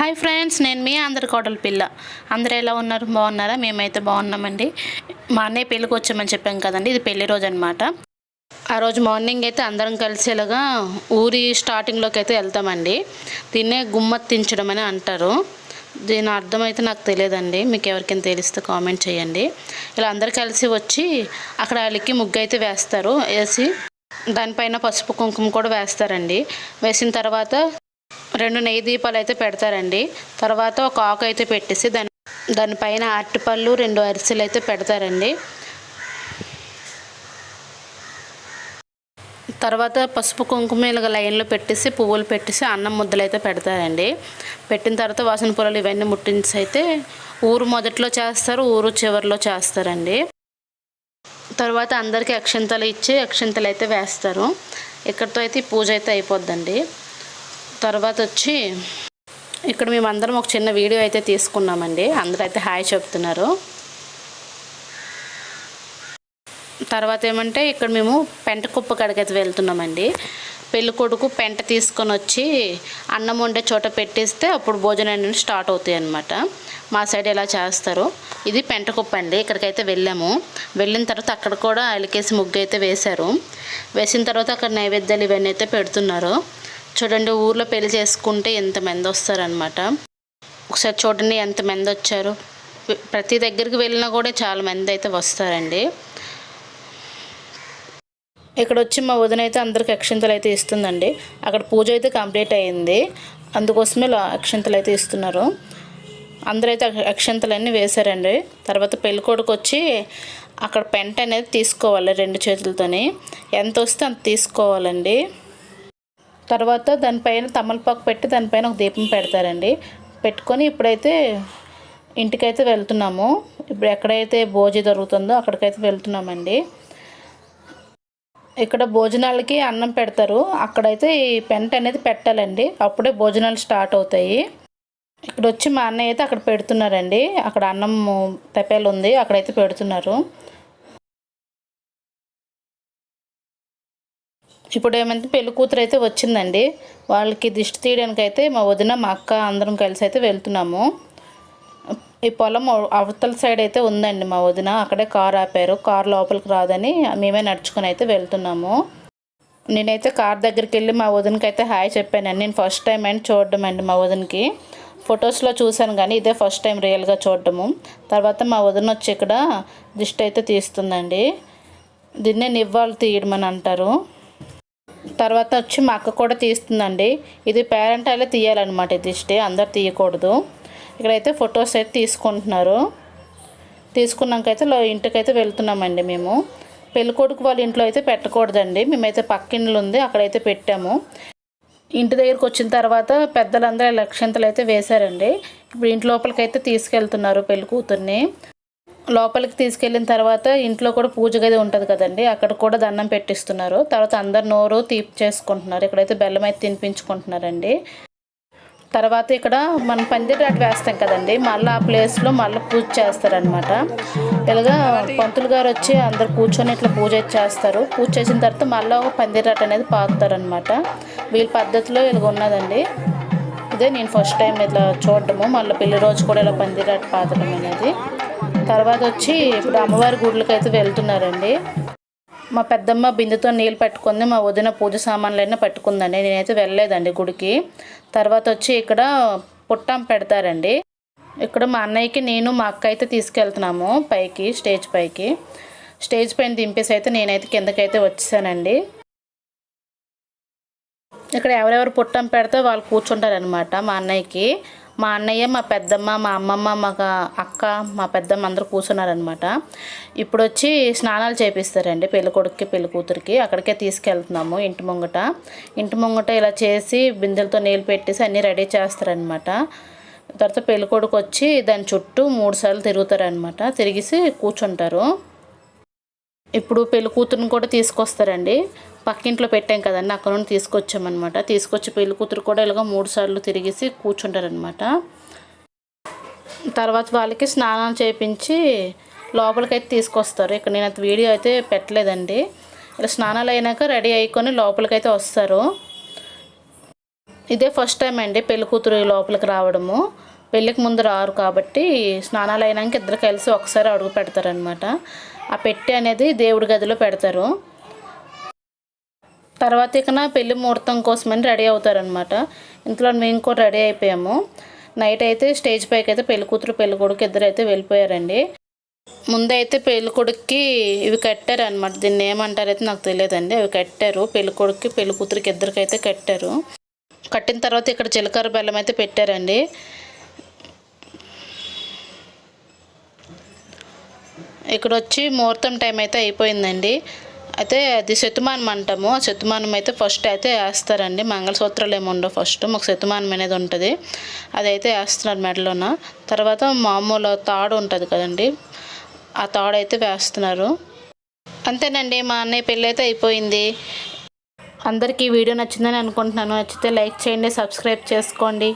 Hi friends నేను మీ అందరి కోటల పిల్ల. అందరూ ఎలా ఉన్నారు? బాగున్నారా? మేమైతే బాగున్నామండి. మా అన్నయ్య పెళ్ళికి వచ్చామని చెప్పాం కదండి ఇది పెళ్ళి రోజు అనమాట ఆ రోజు మార్నింగ్ అయితే అందరం కలిసేలాగా ఊరి స్టార్టింగ్లోకి అయితే వెళ్తామండి. దీన్నే గుమ్మత్తించడం అని అంటారు. దీని అర్థం అయితే నాకు తెలియదండి. మీకు ఎవరికైనా తెలిస్తే కామెంట్ చేయండి. ఇలా అందరు కలిసి వచ్చి అక్కడ వాళ్ళకి ముగ్గు అయితే వేస్తారు. వేసి దానిపైన పసుపు కుంకుమ కూడా వేస్తారండి. వేసిన తర్వాత రెండు నెయ్యి దీపాలు అయితే పెడతారండి. తర్వాత ఒక ఆకు అయితే పెట్టేసి దాని దానిపైన అరటిపళ్ళు రెండు అరిసెలు అయితే పెడతారండి. తర్వాత పసుపు కుంకుమ ఇలాగ లైన్లో పెట్టేసి పువ్వులు పెట్టేసి అన్నం ముద్దలు అయితే పెడతారండి. పెట్టిన తర్వాత వాసన పొలాలు ఇవన్నీ ముట్టించి అయితే ఊరు మొదట్లో చేస్తారు ఊరు చివరిలో చేస్తారండి. తర్వాత అందరికీ అక్షంతలు ఇచ్చి అక్షంతలు అయితే వేస్తారు. ఇక్కడితో అయితే పూజ అయితే అయిపోద్దండి. తర్వాత వచ్చి ఇక్కడ మేమందరం ఒక చిన్న వీడియో అయితే తీసుకున్నామండి. అందరూ అయితే హాయ్ చెప్తున్నారు. తర్వాత ఏమంటే ఇక్కడ మేము పెంట కుప్ప కాడికైతే వెళ్తున్నామండి. పెళ్ళి కొడుకు పెంట తీసుకొని వచ్చి అన్నం వండే చోట పెట్టేస్తే అప్పుడు భోజనం స్టార్ట్ అవుతాయి అనమాట మా సైడ్ ఎలా చేస్తారు? ఇది పెంట కుప్ప అండి. ఇక్కడికైతే వెళ్ళాము. వెళ్ళిన తర్వాత అక్కడ కూడా అలికేసి ముగ్గు అయితే వేశారు. వేసిన తర్వాత అక్కడ నైవేద్యాలు ఇవన్నీ అయితే పెడుతున్నారు. చూడండి ఊర్లో పెళ్ళి చేసుకుంటే ఎంతమంది వస్తారనమాట ఒకసారి చూడండి ఎంతమంది వచ్చారు. ప్రతి దగ్గరికి వెళ్ళినా కూడా చాలా మంది అయితే వస్తారండి. ఇక్కడ వచ్చి మా వదిన అయితే అందరికి అక్షంతలు అయితే ఇస్తుందండి. అక్కడ పూజ అయితే కంప్లీట్ అయ్యింది అందుకోసమే ఇలా అక్షంతలు అయితే ఇస్తున్నారు. అందరైతే అక్షంతలన్నీ వేశారండి. తర్వాత పెళ్ళికొడుకు వచ్చి అక్కడ పెంట అనేది తీసుకోవాలి రెండు చేతులతోని. ఎంత వస్తే అంత తీసుకోవాలండి. తర్వాత దానిపైన తమలపాకు పెట్టి దానిపైన ఒక దీపం పెడతారండి. పెట్టుకొని ఇప్పుడైతే ఇంటికైతే వెళ్తున్నాము. ఇప్పుడు ఎక్కడైతే భోజి దొరుకుతుందో అక్కడికైతే వెళ్తున్నామండి. ఇక్కడ భోజనాలకి అన్నం పెడతారు. అక్కడైతే ఈ పెంట అనేది పెట్టాలండి. అప్పుడే భోజనాలు స్టార్ట్ అవుతాయి. ఇక్కడ వచ్చి మా అన్నయ్య అయితే అక్కడ పెడుతున్నారండి. అక్కడ అన్నం తెప్పేలు ఉంది. అక్కడైతే పెడుతున్నారు. ఇప్పుడు ఏమంటే పెళ్ళి కూతురు అయితే వచ్చిందండి. వాళ్ళకి దిష్టి తీయడానికి అయితే మా వదిన మా అక్క అందరం కలిసి అయితే వెళ్తున్నాము. ఈ పొలం అవతల సైడ్ అయితే ఉందండి మా వదిన. అక్కడే కార్ ఆపారు. కార్ లోపలికి రాదని మేమే నడుచుకొని అయితే వెళ్తున్నాము. నేనైతే కార్ దగ్గరికి వెళ్ళి మా వదినకి అయితే హాయ్ చెప్పానండి. నేను ఫస్ట్ టైం అండి చూడడం అండి మా వదినకి. ఫొటోస్లో చూశాను కానీ ఇదే ఫస్ట్ టైం రియల్గా చూడటము తర్వాత మా వదిన వచ్చి ఇక్కడ దిష్టి అయితే తీస్తుందండి. దీన్నే నివ్వాలు తీయడం అని అంటారు. తర్వాత వచ్చి మా అక్క కూడా తీస్తుందండి. ఇది పేరెంట్ అయితే తీయాలన్నమాట దిష్టి. అందరు తీయకూడదు. ఇక్కడైతే ఫొటోస్ అయితే తీసుకుంటున్నారు. తీసుకున్నాకైతే ఇంటికైతే వెళ్తున్నామండి మేము. పెళ్ళికొడుకు వాళ్ళ ఇంట్లో అయితే పెట్టకూడదండి. మేమైతే పక్కిండ్లు ఉంది అక్కడైతే పెట్టాము. ఇంటి దగ్గరికి వచ్చిన తర్వాత పెద్దలందరూ లక్ష్యంతలు అయితే వేశారండి. ఇప్పుడు ఇంటి లోపలికైతే తీసుకెళ్తున్నారు పెళ్ళి కూతుర్ని. లోపలికి తీసుకెళ్ళిన తర్వాత ఇంట్లో కూడా పూజ గది ఉంటుంది కదండి అక్కడ కూడా దండం పెట్టిస్తున్నారు. తర్వాత అందరు నోరు తీపి చేసుకుంటున్నారు. ఇక్కడైతే బెల్లం అయితే తినిపించుకుంటున్నారండి. తర్వాత ఇక్కడ మనం పందిరాట వేస్తాం కదండి మళ్ళీ ఆ ప్లేస్లో మళ్ళీ పూజ చేస్తారనమాట ఇలాగా పంతులు గారు వచ్చి అందరు కూర్చొని ఇట్లా పూజ చేస్తారు. పూజ చేసిన తర్వాత మళ్ళీ ఒక పందిరాట అనేది పాకుతారనమాట వీళ్ళ పద్ధతిలో ఇలాగ ఉన్నదండి. ఇదే నేను ఫస్ట్ టైం ఇట్లా చూడడము. మళ్ళీ పెళ్ళి రోజు కూడా ఇలా పందిరాట పాతడం అనేది. తర్వాత వచ్చి ఇప్పుడు అమ్మవారి గుడ్లకి అయితే వెళ్తున్నారండి. మా పెద్దమ్మ బిందెతో నీళ్ళు పెట్టుకుంది మా వదిన పూజ సామాన్లైనా పెట్టుకుందండి. నేనైతే వెళ్ళలేదండి గుడికి. తర్వాత వచ్చి ఇక్కడ పుట్టం పెడతారండి. ఇక్కడ మా అన్నయ్యకి నేను మా అక్క అయితే తీసుకెళ్తున్నాము పైకి స్టేజ్ పైకి. స్టేజ్ పైన దింపేసి అయితే నేనైతే కిందకైతే వచ్చేసానండి. ఇక్కడ ఎవరెవరు పుట్టం పెడితే వాళ్ళు కూర్చుంటారనమాట మా అన్నయ్యకి. మా అన్నయ్య మా పెద్దమ్మ మా అమ్మమ్మ మా అక్క మా పెద్దమ్మ అందరూ కూర్చున్నారనమాట ఇప్పుడు వచ్చి స్నానాలు చేపిస్తారండి పెళ్ళి కొడుక్కి పెళ్ళి కూతురికి. అక్కడికే తీసుకెళ్తున్నాము ఇంటి ముంగట. ఇంటి ముంగట ఇలా చేసి బిందెలతో నీళ్ళు పెట్టేసి అన్నీ రెడీ చేస్తారనమాట తర్వాత పెళ్ళి కొడుకు వచ్చి దాని చుట్టూ మూడు సార్లు తిరుగుతారనమాట తిరిగేసి కూర్చుంటారు. ఇప్పుడు పెళ్ళి కూతురుని కూడా తీసుకొస్తారండి. పక్కింట్లో పెట్టాం కదండి అక్కడ నుండి తీసుకొచ్చామన్నమాట. తీసుకొచ్చి పెళ్ళి కూతురు కూడా ఇలాగ మూడు సార్లు తిరిగేసి కూర్చుంటారనమాట తర్వాత వాళ్ళకి స్నానం చేయించి లోపలికైతే తీసుకొస్తారు. ఇక్కడ నేను అయితే వీడియో అయితే పెట్టలేదండి. ఇలా స్నానాలు అయినాక రెడీ అయికొని లోపలికైతే వస్తారు. ఇదే ఫస్ట్ టైం అండి పెళ్ళి కూతురు లోపలికి రావడము. పెళ్ళికి ముందు రారు కాబట్టి స్నానాలు అయినాక ఇద్దరు కలిసి ఒకసారి అడుగు పెడతారనమాట ఆ పెట్టి అనేది దేవుడి గదిలో పెడతారు. తర్వాత ఇక నా పెళ్ళి ముహూర్తం కోసమని రెడీ అవుతారనమాట ఇంట్లో మేము కూడా రెడీ అయిపోయాము. నైట్ అయితే స్టేజ్ పైకి అయితే పెళ్ళి కూతురు పెళ్ళి కొడుకు ఇద్దరు అయితే వెళ్ళిపోయారండి. ముందైతే పెళ్ళి కొడుక్కి ఇవి కట్టారు అనమాట దీన్ని ఏమంటారు అయితే నాకు తెలియదండి. అవి కట్టారు. పెళ్ళి కొడుక్కి పెళ్ళి కూతురికి ఇద్దరికైతే కట్టారు. కట్టిన తర్వాత ఇక్కడ జీలకర్ర బెల్లం అయితే పెట్టారండి. ఇక్కడ వచ్చి ముహూర్తం టైం అయితే అయిపోయిందండి. అయితే అది శతుమానం అంటాము. ఆ శతుమానం అయితే ఫస్ట్ అయితే వేస్తారండి. మంగళసూత్రాలు ఏమి ఉండవు ఫస్ట్ మాకు శతుమానం అనేది ఉంటుంది. అదైతే వేస్తున్నారు మెడలోన. తర్వాత మామూలు తాడు ఉంటుంది కదండి. ఆ తాడు అయితే వేస్తున్నారు. అంతేనండి. మా అన్నయ్య పెళ్ళి అయితే అయిపోయింది. అందరికీ వీడియో నచ్చిందని అనుకుంటున్నాను. నచ్చితే లైక్ చేయండి సబ్స్క్రైబ్ చేసుకోండి.